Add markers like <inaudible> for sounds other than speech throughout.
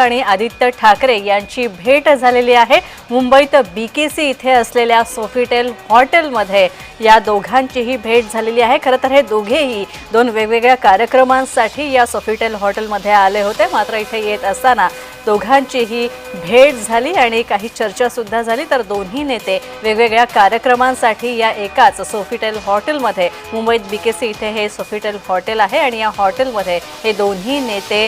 आणि आदित्य ठाकरे यांची भेट झालेली आहे. मुंबईत बीकेसी इथे असलेल्या सोफिटेल हॉटेलमध्ये या दोघांचीही भेट झालेली आहे. खरं तर हे दोघेही दोन वेगवेगळ्या कार्यक्रमांसाठी या सोफिटेल हॉटेलमध्ये आले होते. मात्र इथे येत असताना दोघांचीही भेट झाली आणि काही चर्चासुद्धा झाली. तर दोन्ही नेते वेगवेगळ्या कार्यक्रमांसाठी या एकाच सोफिटेल हॉटेलमध्ये मुंबईत बीकेसी इथे हे सोफिटेल हॉटेल आहे आणि या हॉटेलमध्ये हे दोन्ही नेते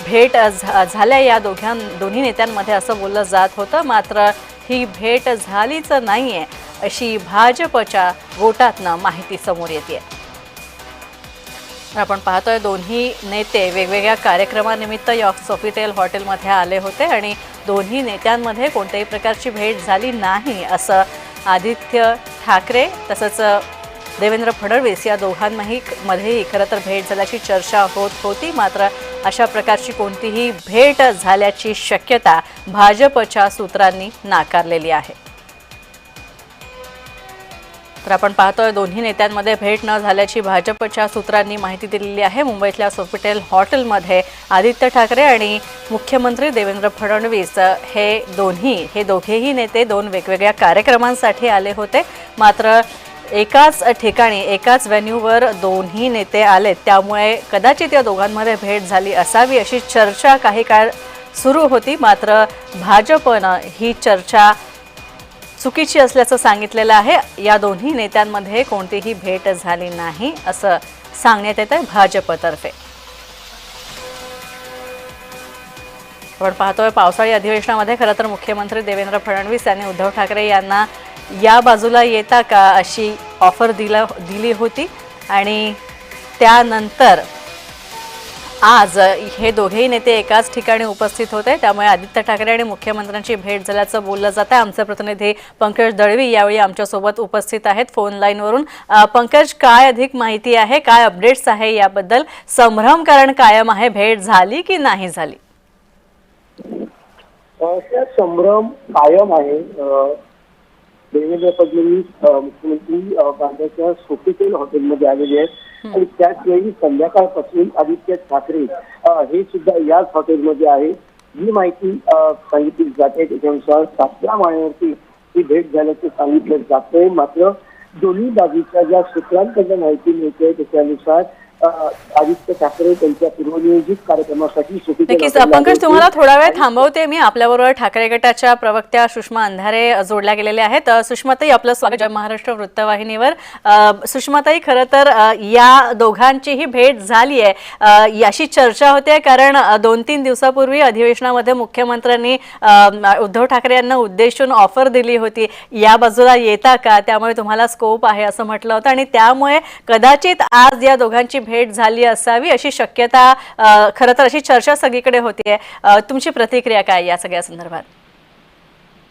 भेट झा- झाल्या या दोघां दोन्ही नेत्यांमध्ये असं बोललं जात होतं. मात्र ही भेट झालीच नाही आहे अशी भाजपच्या गोटातनं माहिती समोर येते आपण पाहतोय दोन्ही नेते वेगवेगळ्या कार्यक्रमानिमित्त या सोफिटेल हॉटेलमध्ये आले होते आणि दोन्ही नेत्यांमध्ये कोणत्याही प्रकारची भेट झाली नाही असं आदित्य ठाकरे तसंच देवेंद्र फडणवीस या दोघांनाही मध्येही खरं तर भेट झाल्याची चर्चा होत होती. मात्र अशा प्रकारची कोणतीही भेट झाल्याची शक्यता भाजपच्या सूत्रांनी नाकारलेली आहे. तर आपण पाहतोय दोन्ही नेत्यांमध्ये भेट न झाल्याची भाजपच्या सूत्रांनी माहिती दिलेली आहे. मुंबईतल्या सोफिटेल हॉटेलमध्ये आदित्य ठाकरे आणि मुख्यमंत्री देवेंद्र फडणवीस हे दोन्ही हे दोघेही नेते दोन वेगवेगळ्या कार्यक्रमांसाठी आले होते. मात्र एकाच ठिकाणी एकाच व्हेन्यूवर दोन्ही नेते आलेत. त्यामुळे कदाचित या दोघांमध्ये भेट झाली असावी अशी चर्चा काही काळ सुरू होती. मात्र भाजपनं ही चर्चा चुकीची असल्याचं सांगितलेलं आहे. या दोन्ही नेत्यांमध्ये कोणतीही भेट झाली नाही असं सांगण्यात येत आहे भाजपतर्फे. आपण पाहतोय पावसाळी अधिवेशनामध्ये खरं तर मुख्यमंत्री देवेंद्र फडणवीस यांनी उद्धव ठाकरे यांना या बाजूला येता का अशी ऑफर दिला दिली होती? आणि त्यानंतर आज हे दोघेही नेते एकाच ठिकाणी उपस्थित होते. त्यामुळे आदित्य ठाकरे आणि मुख्यमंत्र्यांची भेट झाल्याचं बोललं जात. आहे आमचे प्रतिनिधी पंकज दळवी यावेळी आमच्यासोबत उपस्थित आहेत फोन लाईनवरून पंकज काय अधिक माहिती आहे? काय अपडेट्स आहे याबद्दल? संभ्रम कारण कायम आहे? भेट झाली की नाही झाली? संभ्रम कायम आहे. देवेंद्र फडणवीस मुख्यमंत्री बांद्राच्या सोफिटेल हॉटेलमध्ये आलेले आहेत. आणि त्याच वेळी संध्याकाळपासून आदित्य ठाकरे हे सुद्धा याच हॉटेलमध्ये आहे जी माहिती सांगितली जाते. त्याच्यानुसार सातव्या माळ्यावरती ही भेट झाल्याचं सांगितलं जातंय. मात्र दोन्ही बाजूच्या ज्या सूत्रांकडनं माहिती मिळते त्याच्यानुसार आदित्य ठाकरे त्यांच्या पूर्वनियोजित कार्यक्रमासाठी सोफिटेल नक्कीच हॉटेलला आले पंकज तुम्हाला. थोडा वेळ थांबवते मी. आपल्याबरोबर ठाकरे गटाच्या प्रवक्त्या सुषमा अंधारे जोडल्या गेलेल्या आहेत. सुषमाताई आपलं स्वागत महाराष्ट्र वृत्तवाहिनीवर. सुषमाताई खरं तर या दोघांचीही भेट झाली आहे. याची चर्चा होते कारण दोन तीन दिवसापूर्वी अधिवेशनामध्ये मुख्यमंत्र्यांनी उद्धव ठाकरे यांना उद्देशून ऑफर दिली होती. या बाजूला येता का? त्यामुळे तुम्हाला स्कोप आहे असं म्हटलं होतं. आणि त्यामुळे कदाचित आज या दोघांची भेट झाली असावी अशी शक्यता खरं तर अशी चर्चा सगळीकडे होतीये. अ, तुमची प्रतिक्रिया काय या सगळ्या संदर्भात?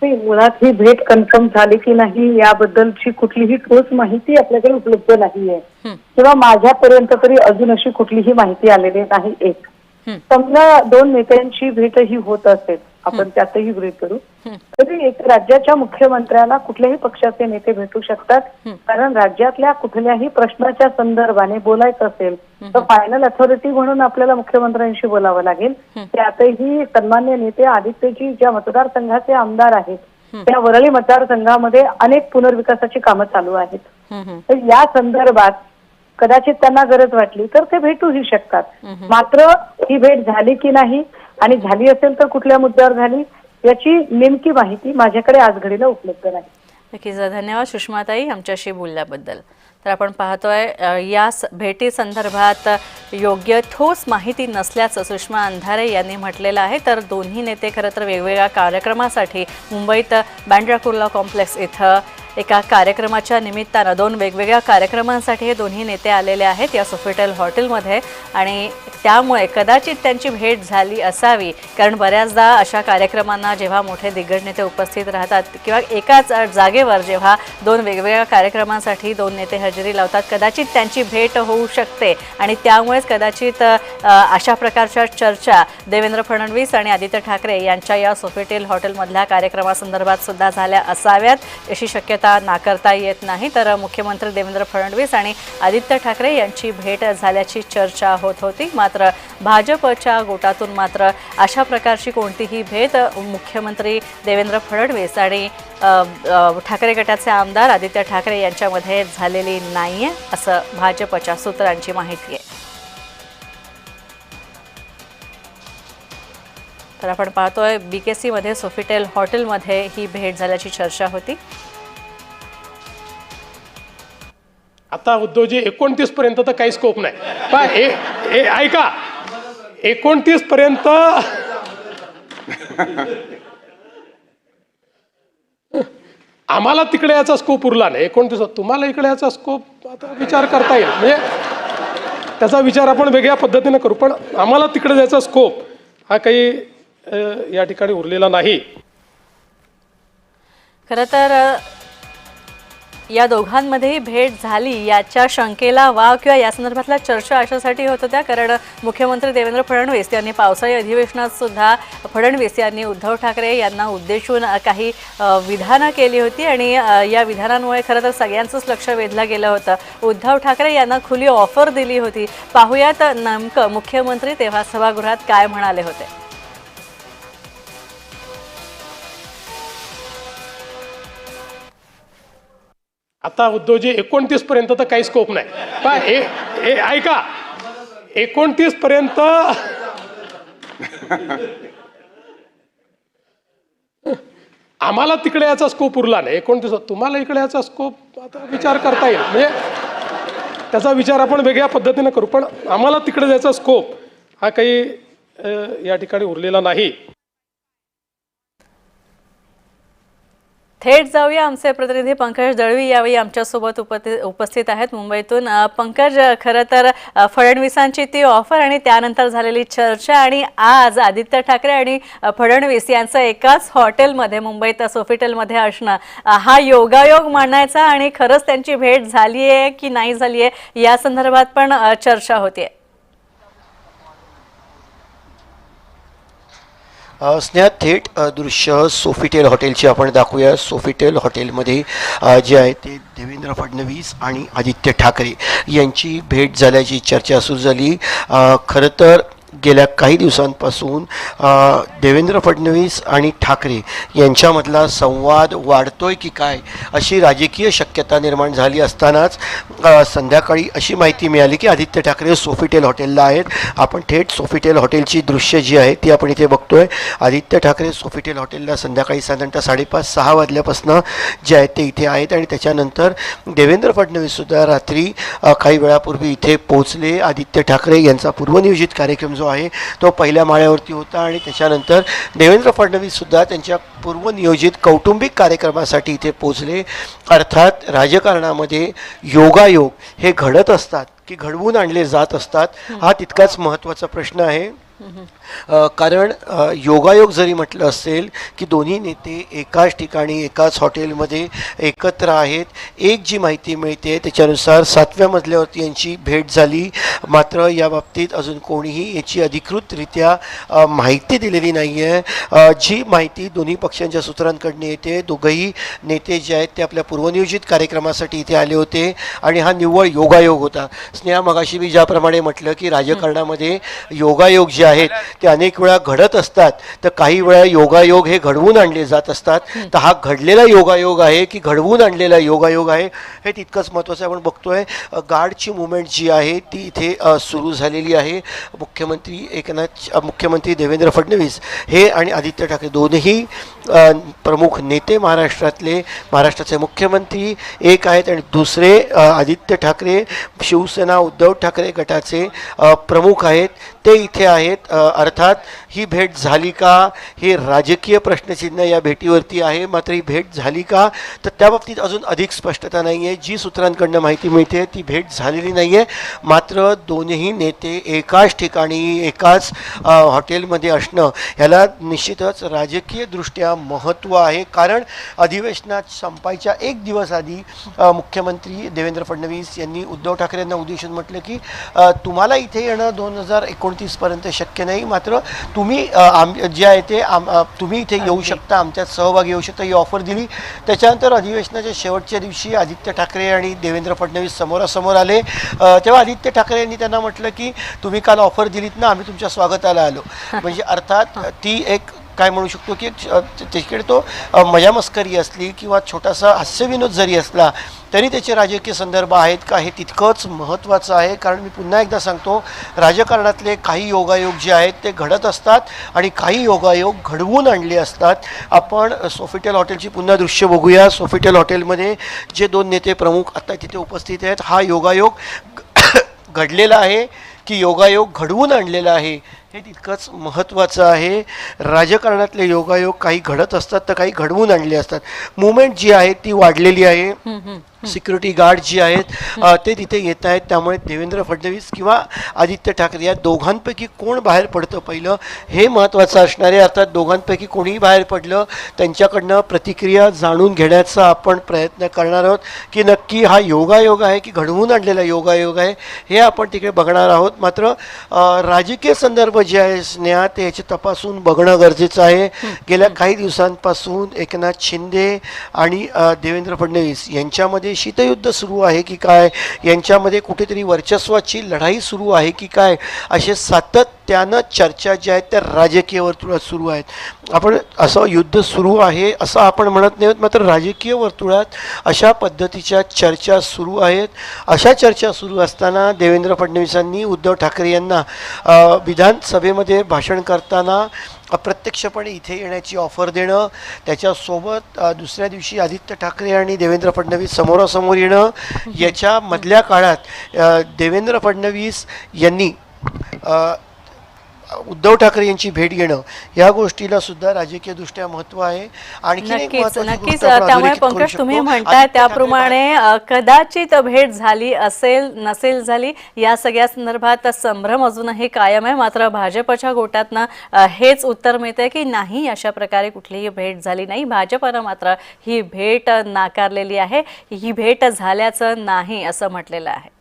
मुळात ही भेट कन्फर्म झाली की नाही याबद्दलची कुठलीही ठोस माहिती आपल्याकडे उपलब्ध नाहीये. हं, किंवा माझ्यापर्यंत तरी अजून अशी कुठलीही माहिती आलेली नाही एक. हं, समजा दोन नेत्यांची भेटही होत असेल आपण त्यातही गृहीत करू. हं. राज्याच्या मुख्यमंत्र्यांना कुठल्याही पक्षाचे नेते भेटू शकतात. कारण राज्यातल्या कुठल्याही प्रश्नाच्या संदर्भाने बोलायचं असेल तर फायनल अथॉरिटी म्हणून आपल्याला मुख्यमंत्र्यांशी बोलावं लागेल हं. त्यातही सन्मान्य नेते आदित्यजी ज्या मतदारसंघाचे आमदार आहेत. त्या वरळी मतदारसंघामध्ये अनेक पुनर्विकासाची कामं चालू आहेत तर या संदर्भात कदाचित त्यांना गरज वाटली तर ते भेटूही शकतात. मात्र ही भेट झाली की नाही आणि झाली असेल तर कुठल्या मुद्द्यावर झाली याची नेमकी माहिती माझ्याकडे आज घडीला उपलब्ध नाही. नक्कीच धन्यवाद सुषमाताई आमच्याशी बोलल्याबद्दल. तर आपण पाहतोय या भेटीसंदर्भात भेटी संदर्भात योग्य ठोस माहिती नसल्याचं सुषमा अंधारे यांनी म्हटलेलं आहे. तर दोन्ही नेते खरं तर वेगवेगळ्या कार्यक्रमासाठी मुंबईत बँड्रा कुर्ला कॉम्प्लेक्स इथं एका कार्यक्रमाच्या निमित्तानं दोन वेगवेगळ्या कार्यक्रमांसाठी हे दोन्ही नेते आलेले आहेत या सोफिटेल हॉटेलमध्ये. आणि त्यामुळे कदाचित त्यांची भेट झाली असावी. कारण बऱ्याचदा अशा कार्यक्रमांना जेव्हा मोठे दिग्गज नेते उपस्थित राहतात किंवा एकाच जागेवर जेव्हा दोन वेगवेगळ्या कार्यक्रमांसाठी दोन नेते हजेरी लावतात कदाचित त्यांची भेट होऊ शकते. आणि त्यामुळेच कदाचित अशा प्रकारच्या चर्चा देवेंद्र फडणवीस आणि आदित्य ठाकरे यांच्या या सोफिटेल हॉटेलमधल्या कार्यक्रमासंदर्भात सुद्धा झाल्या असाव्यात अशी शक्यता आता नाकारता येत नाही. तर मुख्यमंत्री देवेंद्र फडणवीस आणि आदित्य ठाकरे यांची भेट झाल्याची चर्चा होत होती. मात्र भाजपच्या गोटातून मात्र अशा प्रकारची कोणतीही भेट मुख्यमंत्री देवेंद्र फडणवीस आणि ठाकरे गटाचे आमदार आदित्य ठाकरे यांच्यामध्ये झालेली नाहीये असं भाजपच्या सूत्रांची माहिती आहे. तर आपण पाहतोय बी के सीमध्ये सोफिटेल हॉटेलमध्ये ही भेट झाल्याची चर्चा होती. आता उद्योजी एकोणतीस पर्यंत तर काही स्कोप नाही. पा ए ऐका. एकोणतीस पर्यंत आम्हाला तिकडे याचा स्कोप उरला नाही. एकोणतीस तुम्हाला इकडे याचा स्कोप आता विचार करता येईल. म्हणजे त्याचा विचार आपण वेगळ्या पद्धतीने करू पण आम्हाला तिकडे जायचा स्कोप हा काही या ठिकाणी उरलेला नाही. खरं तर या दोघांमध्येही भेट झाली याच्या शंकेला वाव किंवा या संदर्भातल्या चर्चा अशासाठी होत होत्या कारण मुख्यमंत्री देवेंद्र फडणवीस यांनी पावसाळी अधिवेशनात सुद्धा फडणवीस यांनी उद्धव ठाकरे यांना उद्देशून काही विधानं केली होती आणि या विधानांमुळे खरं तर सगळ्यांचंच लक्ष वेधलं गेलं होतं. उद्धव ठाकरे यांना खुली ऑफर दिली होती. पाहुयात नेमकं मुख्यमंत्री तेव्हा सभागृहात काय म्हणाले होते? आता उद्योजी एकोणतीस पर्यंत तर काही स्कोप नाही. पण ए ऐका. एकोणतीस पर्यंत आम्हाला तिकडे याचा स्कोप उरला नाही. एकोणतीस तुम्हाला इकडे याचा स्कोप आता विचार करता येईल. म्हणजे त्याचा विचार आपण वेगळ्या पद्धतीने करू पण आम्हाला तिकडे जायचा स्कोप हा काही या ठिकाणी उरलेला नाही. थेट जाऊया. आमचे प्रतिनिधी पंकज दळवी यावेळी आमच्यासोबत उपस्थित आहेत. मुंबईतून पंकज खरं तर फडणवीसांची ती ऑफर आणि त्यानंतर झालेली चर्चा आणि आज आदित्य ठाकरे आणि फडणवीस यांचं एकाच हॉटेलमध्ये मुंबईत सोफिटेलमध्ये असणं हा योगायोग मानायचा आणि खरंच त्यांची भेट झाली आहे की नाही झाली आहे या संदर्भात पण चर्चा चर्चा आहे स्नेहा थेट दृश्य सोफिटेल हॉटेलची आपण दाखवूया. सोफिटेल हॉटेलमध्ये जे आहे ते देवेंद्र फडणवीस आणि आदित्य ठाकरे यांची भेट झाल्याची चर्चा सुरू झाली. खरं तर गेल्या काही दिवसांपासून देवेंद्र फडणवीस आणि ठाकरे यांच्यामधला संवाद वाढतोय की काय अशी राजकीय शक्यता निर्माण झाली असतानाच संध्याकाळी अशी माहिती मिळाली की आदित्य ठाकरे सोफिटेल हॉटेलला आहेत. आपण थेट सोफिटेल हॉटेलची दृश्य जी आहे ती आपण इथे बघतोय. आदित्य ठाकरे सोफिटेल हॉटेलला संध्याकाळी साधारणतः साडेपाच सहा वाजल्यापासून जे आहेत ते इथे आहेत आणि त्याच्यानंतर देवेंद्र फडणवीससुद्धा रात्री काही वेळापूर्वी इथे पोहोचले. आदित्य ठाकरे यांचा पूर्वनियोजित कार्यक्रम जो आहे तो पहिल्या माळ्यावरती होता आणि त्याच्यानंतर देवेंद्र फडणवीससुद्धा त्यांच्या पूर्वनियोजित कौटुंबिक कार्यक्रमासाठी इथे पोचले अर्थात राजकारणामध्ये योगायोग हे घडत असतात की घडवून आणले जात असतात हा तितकाच महत्त्वाचा प्रश्न आहे. कारण योगायोग जरी म्हटलं असेल की दोन्ही नेते एकाच ठिकाणी एकाच हॉटेलमध्ये एकत्र आहेत एक जी माहिती मिळते त्याच्यानुसार सातव्या मजल्यावरती यांची भेट झाली. मात्र या बाबतीत अजून कोणीही याची अधिकृतरित्या माहिती दिलेली नाही आहे जी माहिती दोन्ही पक्षांच्या सूत्रांकडून येते दोघंही नेते जे आहेत ते आपल्या पूर्वनियोजित कार्यक्रमासाठी इथे आले होते आणि हा निव्वळ योगायोग होता. स्नेहा मगाशी मी ज्याप्रमाणे म्हटलं की राजकारणामध्ये योगायोग जे आहेत ते अनेक वेळा घडत असतात. तर काही वेळा योगायोग हे घडवून आणले जात असतात. तर हा घडलेला योगायोग आहे की घडवून आणलेला योगायोग आहे हे तितकंच महत्त्वाचं आहे. आपण बघतोय गार्डची मुवमेंट जी आहे ती इथे सुरू झालेली आहे. मुख्यमंत्री एकनाथ मुख्यमंत्री देवेंद्र फडणवीस हे आणि आदित्य ठाकरे दोनही प्रमुख नेते महाराष्ट्रातले महाराष्ट्राचे मुख्यमंत्री एक आहेत आणि दुसरे आदित्य ठाकरे शिवसेना उद्धव ठाकरे गटाचे प्रमुख आहेत. ते इथे आहेत. आहेत. अर्थात ही भेट झाली का? हे राजकीय प्रश्नचिन्ह या भेटीवरती आहे. मात्र ही भेट झाली का? तर त्या बाबतीत अजून अधिक स्पष्टता नाही आहे जी सूत्रांकडनं माहिती मिळते ती भेट झालेली नाही आहे मात्र दोन्ही नेते एकाच ठिकाणी एकाच हॉटेलमध्ये असणं ह्याला निश्चितच राजकीयदृष्ट्या महत्त्व आहे. कारण अधिवेशनात संपायच्या एक दिवस आधी मुख्यमंत्री देवेंद्र फडणवीस यांनी उद्धव ठाकरे यांना उद्देशून म्हटलं की तुम्हाला इथे येणं दोन हजार एकोणतीसपर्यंत शक्य शक्य नाही. मात्र तुम्ही आम जे आहे ते आम तुम्ही इथे येऊ शकता आमच्यात सहभागी येऊ शकता. ही ऑफर दिली. त्याच्यानंतर अधिवेशनाच्या शेवटच्या दिवशी आदित्य ठाकरे आणि देवेंद्र फडणवीस समोरासमोर आले. तेव्हा आदित्य ठाकरे यांनी त्यांना म्हटलं की तुम्ही काल ऑफर दिलीत ना आम्ही तुमच्या स्वागताला आलो. <laughs> म्हणजे अर्थात ती एक काय म्हणू शकतो की तिकडे तो मजामस्करी मजा मस्करी असली किंवा छोटासा हास्यविनोद जरी असला तरी त्याचे राजकीय संदर्भ आहेत का हे तितकंच महत्त्वाचं आहे. कारण मी पुन्हा एकदा सांगतो राजकारणातले काही योगायोग जे आहेत ते घडत असतात आणि काही योगायोग घडवून आणले असतात. आपण सोफिटेल हॉटेलची पुन्हा दृश्य बघूया. सोफिटेल हॉटेलमध्ये जे दोन नेते प्रमुख आत्ता तिथे उपस्थित आहेत हा योगायोग <coughs> घडलेला आहे की योगायोग घडवून आणलेला आहे हे तितकंच महत्त्वाचं आहे. राजकारणातले योगायोग काही घडत असतात तर काही घडवून आणले असतात. मुवमेंट जी आहे ती वाढलेली आहे. सिक्युरिटी गार्ड जी आहेत ते तिथे येत आहेत. त्यामुळे देवेंद्र फडणवीस किंवा आदित्य ठाकरे या दोघांपैकी कोण बाहेर पडतं पहिलं हे महत्त्वाचं असणार आहे. अर्थात दोघांपैकी कोणीही बाहेर पडलं त्यांच्याकडनं प्रतिक्रिया जाणून घेण्याचा आपण प्रयत्न करणार आहोत की नक्की हा योगायोग आहे की घडवून आणलेला योगायोग आहे हे आपण तिकडे बघणार आहोत. मात्र राजकीय संदर्भ जे आहे स्नेहा ते याचे तपासून बघणं गरजेचं आहे. गेल्या काही दिवसांपासून एकनाथ शिंदे आणि देवेंद्र फडणवीस यांच्यामध्ये शीतयुद्ध सुरू आहे की काय? यांच्यामध्ये कुठेतरी वर्चस्वाची लढाई सुरू आहे की काय? असे त्यानं चर्चा ज्या आहेत त्या राजकीय वर्तुळात सुरू आहेत. आपण असं युद्ध सुरू आहे असं आपण म्हणत नाही आहोत मात्र राजकीय वर्तुळात अशा पद्धतीच्या चर्चा सुरू आहेत. अशा चर्चा सुरू असताना देवेंद्र फडणवीसांनी उद्धव ठाकरे यांना विधानसभेमध्ये भाषण करताना अप्रत्यक्षपणे इथे येण्याची ऑफर देणं त्याच्यासोबत दुसऱ्या दिवशी आदित्य ठाकरे आणि देवेंद्र फडणवीस समोरासमोर येणं याच्या मधल्या काळात देवेंद्र फडणवीस यांनी उद्धव ठाकरे यांची भेट घेणं या गोष्टीला सुद्धा राजकीय दृष्ट्या महत्त्व आहे. आणखी नक्कीच त्यामुळे पंकज तुम्ही. म्हणताय त्याप्रमाणे कदाचित भेट झाली असेल नसेल झाली या सगळ्या संदर्भात संभ्रम अजूनही कायम आहे. मात्र भाजपच्या गोटातनं हेच उत्तर मिळतंय की नाही अशा प्रकारे कुठलीही भेट झाली नाही. भाजपनं मात्र ही भेट नाकारलेली आहे. ही भेट झाल्याचं नाही असं म्हटलेलं आहे.